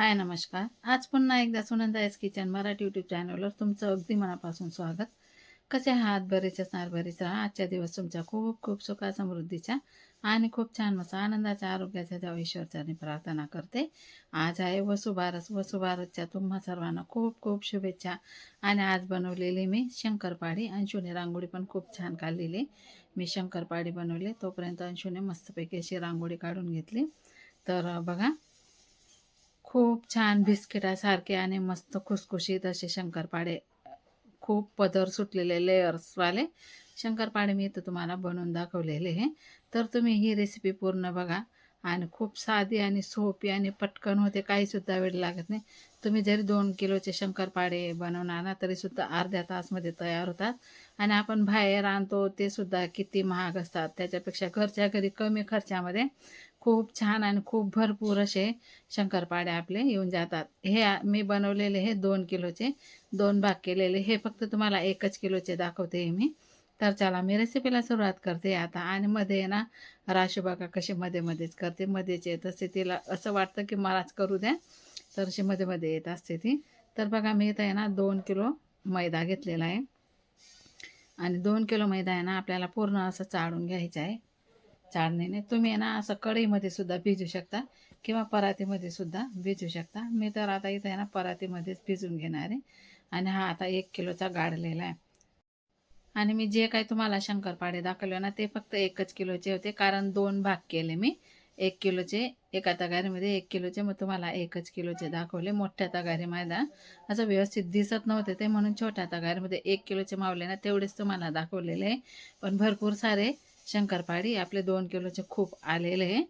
हाय नमस्कार. आज पुन्हा एकदा Sunanda's kitchen Marathi YouTube चॅनलवर तुमचं अगदी मनापासून स्वागत. कसे आहात? बरेच असणार बरेच राहा. आजच्या दिवस तुमच्या खूप खूप सुखा समृद्धीच्या आणि खूप छान मस्त आनंदाच्या आरोग्याच्या देवा ईश्वरचरणी प्रार्थना करते. आज आहे वसुभारस वसुभारसच्या तुम्हा सर्वांना खूप खूप शुभेच्छा. आणि आज बनवलेली मी शंकरपाळी. अंशूने रांगोळी पण खूप छान काढलेली. मी शंकरपाळी बनवली. तोपर्यंत अंशूने मस्तपैकी अशी रांगोळी काढून घेतली. तर बघा खूप छान बिस्किटासारखे आणि मस्त खुसखुशीत असे शंकरपाडे खूप पदर सुटलेले लेयर्सवाले शंकरपाडे मी इथं तुम्हाला बनवून दाखवलेले हे. तर तुम्ही ही रेसिपी पूर्ण बघा आणि खूप साधी आणि सोपी आणि पटकन होते काहीसुद्धा वेळ लागत नाही. तुम्ही जरी दोन किलोचे शंकरपाडे बनवणार ना तरीसुद्धा अर्ध्या तासमध्ये तयार होतात. आणि आपण बाहेर आणतो ते सुद्धा किती महाग असतात त्याच्यापेक्षा घरच्या घरी कमी खर्चामध्ये खूप छान आणि खूप भरपूर असे शंकरपाळे आपले येऊन जातात. हे मी बनवलेले हे दोन किलोचे दोन भाग केलेले. हे फक्त तुम्हाला एकच किलोचे दाखवते मी. तर चला मी रेसिपीला सुरुवात करते आता. आणि मध्ये आहे ना राशुबागा कसे कशी मध्ये मध्येच करते. मध्येच येत असते तिला असं वाटतं की मलाच करू द्या. तर अशी मध्ये मध्ये येत असते ती. तर बघा मी इथं आहे ना दोन किलो मैदा घेतलेला आहे. आणि दोन किलो मैदा आहे ना आपल्याला पूर्ण असं चाळून घ्यायचं आहे. चाळणीने तुम्ही आहे ना असं कढईमध्ये सुद्धा भिजू शकता किंवा परातीमध्ये सुद्धा भिजू शकता. मी तर आता इथं आहे ना परातीमध्येच भिजून घेणार आहे. आणि हा आता एक किलोचा गाडलेला आहे. आणि मी जे काही तुम्हाला शंकरपाडे दाखवले ना ते फक्त एकच किलोचे होते. कारण दोन भाग केले मी. एक किलोचे एका तगारीमध्ये एक किलोचे. मग तुम्हाला एकच किलोचे दाखवले. मोठ्या तगारीमध्ये असं व्यवस्थित दिसत नव्हते ते. म्हणून छोट्या तगारीमध्ये एक किलोचे मावले ना तेवढेच तुम्हाला दाखवलेले आहे. पण भरपूर सारे शंकरपाळी आपले दोन किलोचे खूप आलेले आहे.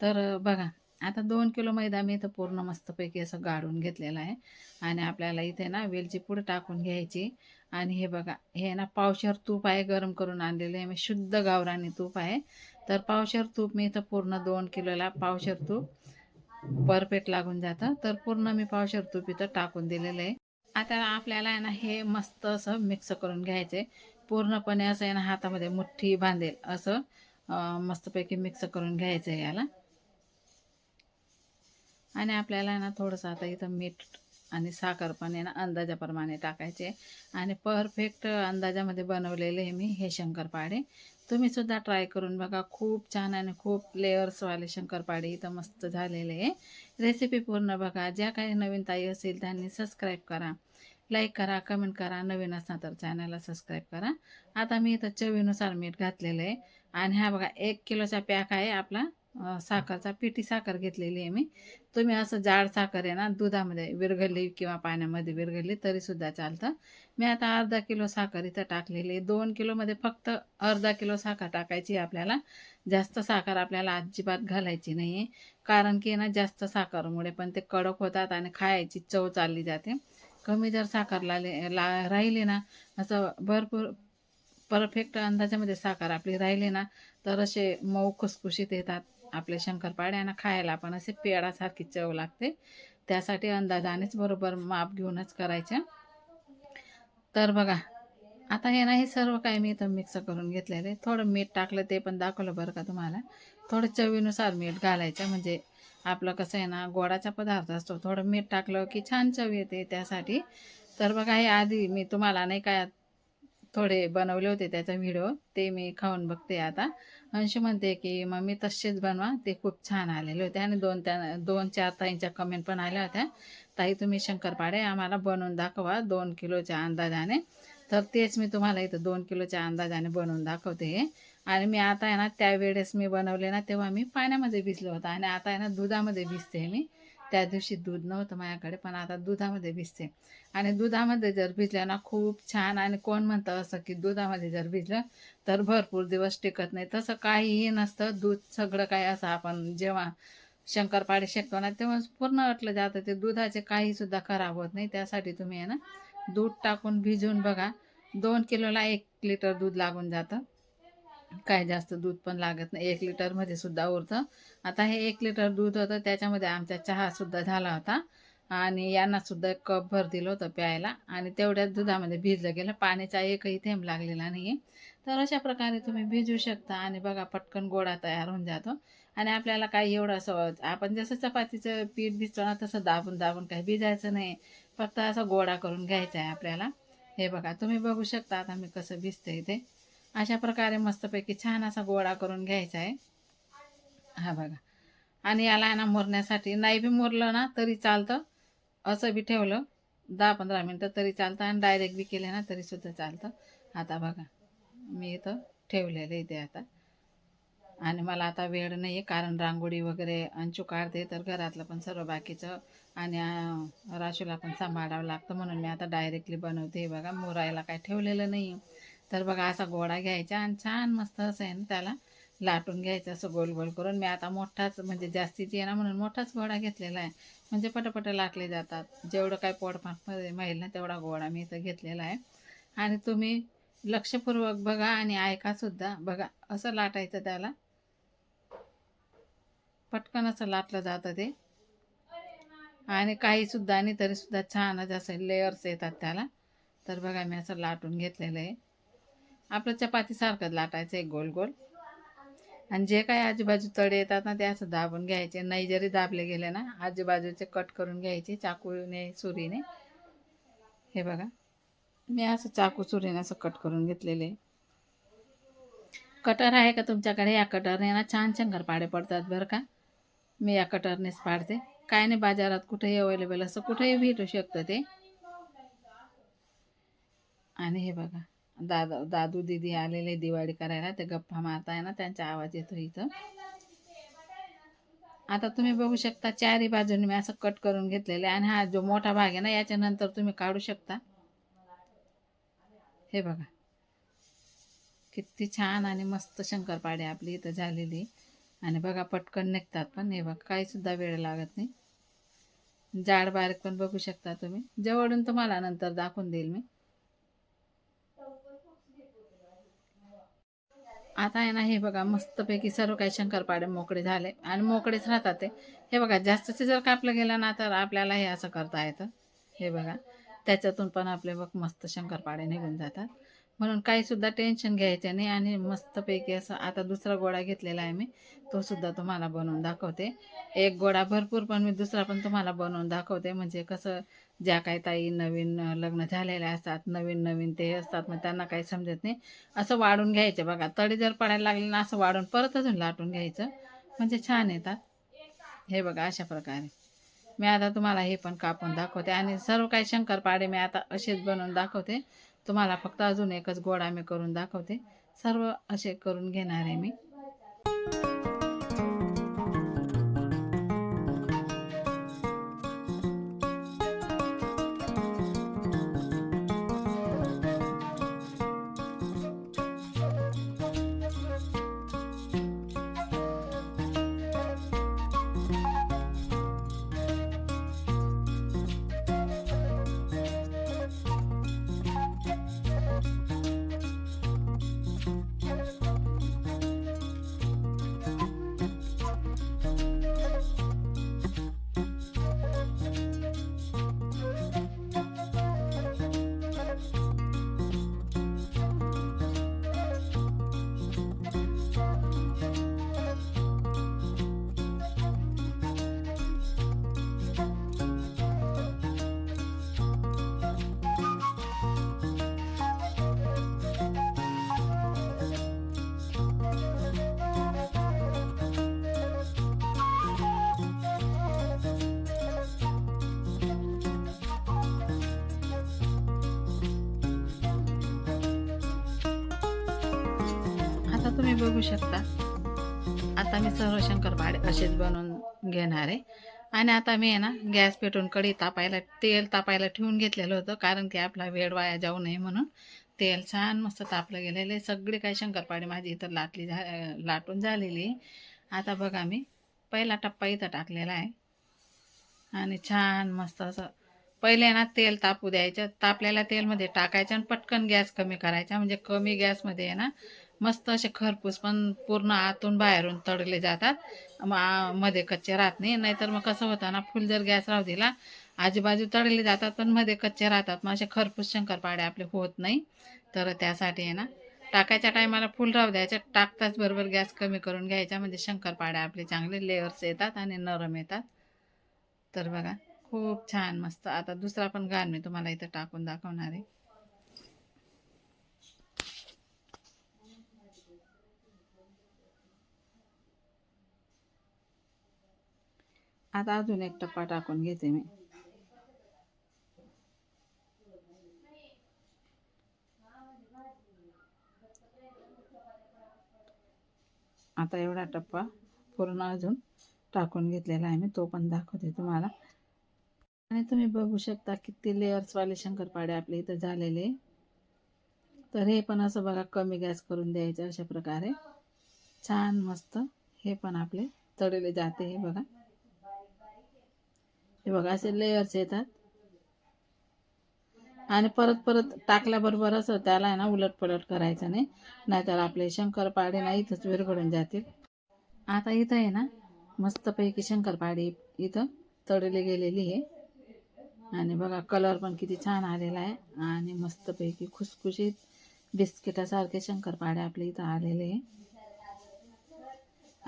तर बघा आता दोन किलो मैदा मी इथं पूर्ण मस्तपैकी असं गाळून घेतलेलं आहे. आणि आपल्याला इथे ना वेलची पूड टाकून घ्यायची. आणि हे बघा हे ना पावशर तूप आहे गरम करून आणलेलं आहे. मी शुद्ध गावरानी तूप आहे. तर पावशर तूप मी इथं पूर्ण दोन किलोला पावशर तूप परफेक्ट लागून जातं. तर पूर्ण मी पावशर तूप इथं टाकून दिलेलं आहे. आता आपल्याला आहे ना हे मस्त असं मिक्स करून घ्यायचं. पूर्णपणे असं आहे ना हातामध्ये मुठ्ठी बांधेल असं मस्तपैकी मिक्स करून घ्यायचं आहे याला. आणि आपल्याला ना थोडंसं आता इथं मीठ आणि साखर पण आहे ना अंदाजाप्रमाणे टाकायचे. आणि परफेक्ट अंदाजामध्ये बनवलेले आहे मी हे शंकरपाडे. तुम्ही सुद्धा ट्राय करून बघा. खूप छान आणि खूप लेअर्सवाले शंकरपाडे इथं मस्त झालेले आहे. रेसिपी पूर्ण बघा. ज्या काही नवीन ताई असेल त्यांनी सबस्क्राईब करा. लाईक करा कमेंट करा नवीन असणार तर चॅनलला सबस्क्राईब करा. आता मी इथं चवीनुसार मीठ घातलेलं आहे. आणि हा बघा एक किलोचा पॅक आहे आपला साखरचा. पिठी साखर घेतलेली आहे मी. तुम्ही असं जाड साखर आहे ना दुधामध्ये विरघळली किंवा पाण्यामध्ये विरघळली तरीसुद्धा चालतं. मी आता अर्धा किलो साखर इथं टाकलेली आहे. दोन किलोमध्ये फक्त अर्धा किलो साखर टाकायची आहे आपल्याला. जास्त साखर आपल्याला अजिबात घालायची नाही आहे कारण की ना जास्त साखरमुळे पण ते कडक होतात आणि खायची चव चालली जाते. कमी जर साखर लाले ला राहिली ना असं भरपूर परफेक्ट अंदाजामध्ये साखर आपली राहिली ना तर असे मऊ खुसखुशीत येतात आपले शंकरपाड्यांना खायला. पण असे पेडासारखी चव लागते. त्यासाठी अंदाजानेच बरोबर माप घेऊनच करायचं. तर बघा आता हे नाही सर्व काही मी इथं मिक्स करून घेतलेले थोडं मीठ टाकलं ते पण दाखवलं बरं का तुम्हाला. थोडं चवीनुसार मीठ घालायचं. म्हणजे आपलं कसं आहे ना गोडाचा पदार्थ असतो. थोडं मीठ टाकलं की छान चव येते त्यासाठी. तर बघा हे आधी मी तुम्हाला नाही काय थोडे बनवले होते त्याचा व्हिडिओ. ते मी खाऊन बघते आता. अंशू म्हणते की मम्मी तसेच बनवा. ते खूप छान आलेले होते. आणि दोन त्या दोन चार ताईंच्या कमेंट पण आल्या होत्या. ताई तुम्ही शंकरपाडे आम्हाला बनवून दाखवा दोन किलोच्या अंदाजाने. तर तेच मी तुम्हाला इथं दोन किलोच्या अंदाजाने बनवून दाखवते आणि मी आता आहे ना त्यावेळेस मी बनवले ना तेव्हा मी पाण्यामध्ये भिजलं होतं. आणि आता आहे ना दुधामध्ये भिजते मी. त्या दिवशी दूध नव्हतं माझ्याकडे पण आता दुधामध्ये भिजते. आणि दुधामध्ये जर भिजलं ना खूप छान. आणि कोण म्हणतं असं की दुधामध्ये जर भिजलं तर भरपूर दिवस टिकत नाही. तसं काहीही नसतं. दूध सगळं काय असं आपण जेव्हा शंकरपाळी शेकतो ना तेव्हा पूर्ण अटलं जातं. ते दुधाचे काहीसुद्धा खराब होत नाही. त्यासाठी तुम्ही आहे ना दूध टाकून भिजवून बघा. दोन किलोला एक लिटर दूध लागून जातं. काय जास्त दूध पण लागत नाही. एक लिटरमध्ये सुद्धा उरतं. आता हे एक लिटर दूध होतं त्याच्यामध्ये आमचा चहासुद्धा झाला होता. आणि यांना सुद्धा कप भर दिलं होतं प्यायला. आणि तेवढ्याच दुधामध्ये भिजलं गेलं. पाण्याचा एकही थेंब लागलेला नाही आहे तर अशा प्रकारे तुम्ही भिजू शकता आणि बघा पटकन गोळा तयार होऊन जातो. आणि आपल्याला काही एवढं असं आपण जसं चपातीचं पीठ भिजतो ना तसं दाबून दाबून काही भिजायचं नाही. फक्त असं गोळा करून घ्यायचा आहे आपल्याला. हे बघा तुम्ही बघू शकता आता मी कसं भिजतं ते अशा प्रकारे मस्तपैकी छान असा गोळा करून घ्यायचा आहे. हा बघा. आणि याला आहे ना मोरण्यासाठी नाही बी मुरलं ना तरी चालतं. असं बी ठेवलं. दहा पंधरा मिनटं तरी चालतं आणि डायरेक्ट बी केले ना तरीसुद्धा चालतं. आता बघा. मी इथं ठेवलेलं इथे आता. आणि मला आता वेळ नाही आहे कारण रांगोळी वगैरे अंचू काढते तर घरातलं पण सर्व बाकीचं आणि राशूला पण सांभाळावं लागतं म्हणून मी आता डायरेक्टली बनवते. बघा मोरायला काय ठेवलेलं नाही तर बघा असा गोळा घ्यायचा आणि छान मस्त असं आहे ना त्याला लाटून घ्यायचं असं गोल गोल करून. मी आता मोठाच म्हणजे जास्तीची येणार म्हणून मोठाच गोळा घेतलेला आहे. म्हणजे पटापट लाटले जातात. जेवढं काय पोटपाकमध्ये माहिल ना तेवढा गोळा मी इथं घेतलेला आहे. आणि तुम्ही लक्षपूर्वक बघा आणि ऐकासुद्धा बघा असं लाटायचं त्याला. पटकन असं लाटलं जातं ते. आणि काहीसुद्धा आणि तरीसुद्धा छानच असं लेअर्स येतात त्याला. तर बघा मी असं लाटून घेतलेलं आहे. आपलं चपातीसारखंच लाटायचं आहे गोल गोल. आणि जे काही आजूबाजू तडे येतात ना ते असं दाबून घ्यायचे. नाही जरी दाबले गेले ना आजूबाजूचे कट करून घ्यायचे चाकूने सुरीने. हे बघा मी असं चाकू सुरीने असं कट करून घेतलेले. कटर आहे का तुमच्याकडे? या कटरने ना छान शंकर पाडे पडतात बरं का. मी या कटरनेच पाडते. काय नाही बाजारात कुठेही अवेलेबल असं कुठेही भेटू शकतं ते. आणि हे बघा दादा दादू दिदी आलेले दिवाळी करायला ते गप्पा मारताय ना त्यांचा आवाज येतो इथं. आता तुम्ही बघू शकता चारही बाजूने मी असं कट करून घेतलेलं आहे. आणि हा जो मोठा भाग आहे ना याच्यानंतर तुम्ही काढू शकता. हे बघा. किती छान आणि मस्त शंकरपाडे आपली इथं झालेली. आणि बघा पटकन निघतात पण. हे बघा काहीसुद्धा वेळ लागत नाही. जाड बारीक पण बघू शकता तुम्ही. जवळून तुम्हाला नंतर दाखवून देईल मी. आता आहे ना हे बघा मस्तपैकी सर्व काही शंकरपाडे मोकळे झाले. आणि मोकळेच राहतात ते. हे बघा जास्तचे जर कापलं गेलं ना तर आपल्याला हे असं करता येतं. हे बघा त्याच्यातून पण आपले बघ मस्त शंकरपाडे निघून जातात. म्हणून काहीसुद्धा टेन्शन घ्यायचं नाही आणि मस्तपैकी असं आता दुसरा गोळा घेतलेला आहे मी. तो सुद्धा तुम्हाला बनवून दाखवते. एक गोळा भरपूर पण मी दुसरा पण तुम्हाला बनवून दाखवते. म्हणजे कसं ज्या काही ताई नवीन लग्न झालेल्या असतात नवीन नवीन ते असतात मग त्यांना काही समजत नाही. असं वाढून घ्यायचं बघा. तडी जर पडायला लागली ना असं वाढून परत अजून लाटून घ्यायचं. म्हणजे छान येतात. हे बघा अशा प्रकारे. मी आता तुम्हाला हे पण कापून दाखवते. आणि सर्व काही शंकरपाडे मी आता असेच बनवून दाखवते. तुम्हाला फक्त अजून एकच गोळा मी करून दाखवते. सर्व असे करून घेणार आहे मी. तुम्ही बघू शकता. आता मी सर्व शंकरपाडे असेच बनवून घेणार आहे. आणि आता मी आहे ना गॅस पेटून कढी तापायला तेल तापायला ठेवून घेतलेलं होतं कारण की आपला वेळ वाया जाऊ नये म्हणून. तेल छान मस्त तापलं गेलेलं आहे. सगळे काय शंकरपाडे माझी इथं लाटली झा लाटून झालेली आहे. आता बघा मी पहिला टप्पा इथं टाकलेला आहे. आणि छान मस्त असं पहिले ना तेल तापू द्यायचं. तापलेल्या तेलमध्ये टाकायचं आणि पटकन गॅस कमी करायचा. म्हणजे कमी गॅसमध्ये आहे ना मस्त असे खरपूस पण पूर्ण आतून बाहेरून तळले जातात. मग मध्ये कच्चे राहत नाही. नाहीतर मग कसं होतं ना फुल जर गॅस राहू दिला आजूबाजू तळले जातात पण मध्ये कच्चे राहतात. मग असे खरपूस शंकरपाडे आपले होत नाही. तर त्यासाठी आहे ना टाकायच्या टायमाला फुल राहू द्यायच्या टाकताच बरोबर गॅस कमी करून घ्यायचा. म्हणजे शंकरपाड्या आपले चांगले लेअर्स येतात आणि नरम येतात. तर बघा खूप छान मस्त. आता दुसरा पण गाण मी तुम्हाला इथं टाकून दाखवणार आहे. आता अजून एक टप्पा टाकून घेते मी. आता एवढा टप्पा पूर्ण अजून टाकून घेतलेला आहे मी तो पण दाखवते तुम्हाला. आणि तुम्ही बघू शकता किती लेअर्सवाले शंकरपाडे आपल्या इथं झालेले. तर हे पण असं बघा कमी गॅस करून द्यायचं अशा प्रकारे. छान मस्त हे पण आपले तळले जाते हे बघा. हे बघा असे लेयर्स येतात. आणि परत परत टाकल्याबरोबर असं त्याला आहे ना उलट पलट करायचं नाही. नाहीतर आपले शंकरपाडे ना इथंच विरघळून जातील. आता इथं आहे ना मस्तपैकी शंकरपाडी इथं तळली गेलेली आहे. आणि बघा कलर पण किती छान आलेला आहे. आणि मस्तपैकी खुसखुशीत बिस्किटासारखे शंकरपाडे आपले इथं आलेले आहे.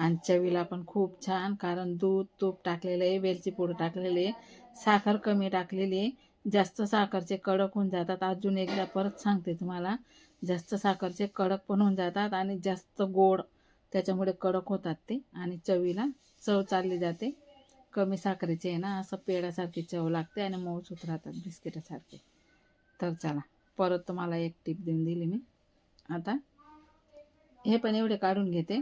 आणि चवीला पण खूप छान कारण दूध तूप टाकलेलं आहे वेलची पूड टाकलेली आहे साखर कमी टाकलेली आहे. जास्त साखरचे कडक होऊन जातात. अजून एकदा परत सांगते तुम्हाला. जास्त साखरचे कडक पण होऊन जातात आणि जास्त गोड त्याच्यामुळे कडक होतात ते. आणि चवीला चव चालली जाते. कमी साखरेचे आहे ना असं पेड्यासारखी चव लागते आणि मऊसूत राहतात बिस्किटासारखे. तर चला परत तुम्हाला एक टीप देऊन दिली मी. आता हे पण एवढे काढून घेते.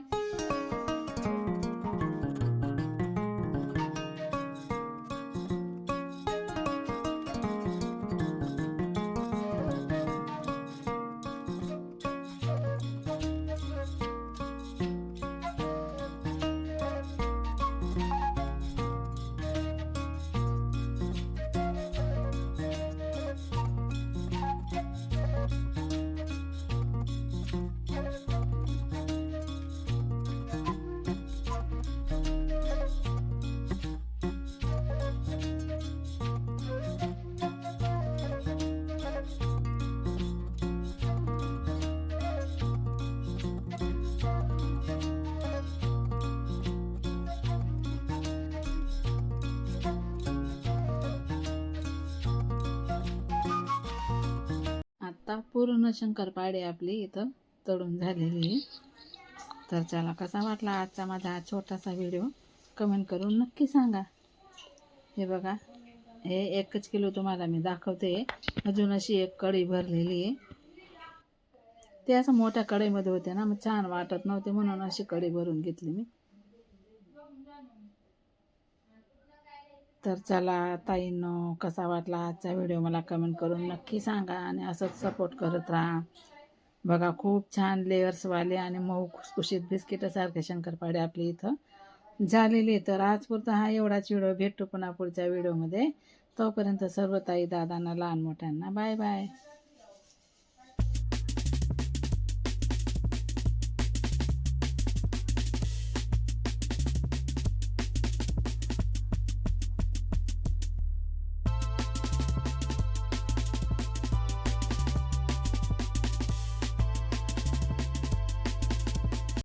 आता पूर्ण शंकरपाडे आपली इथं तळून झालेली आहे. तर चला कसा वाटला आजचा माझा हा छोटासा व्हिडिओ? कमेंट करून नक्की सांगा. हे बघा हे एकच किलो तुम्हाला मी दाखवते. अजून अशी एक कढई भरलेली आहे. ते असं मोठ्या कढईमध्ये होते ना मग छान वाटत नव्हते म्हणून अशी कढई भरून घेतली मी. तर चला ताईंनो कसा वाटला आजचा व्हिडिओ मला कमेंट करून नक्की सांगा आणि असंच सपोर्ट करत राहा. बघा खूप छान लेयर्सवाले आणि मऊ खुसखुशीत बिस्किटासारखे शंकरपाडे आपली इथं झालेले तर आजपुरता हा एवढाच व्हिडिओ. भेटतो पुन्हा पुढच्या व्हिडिओमध्ये. तोपर्यंत सर्व ताई दादांना लहान मोठ्यांना बाय बाय.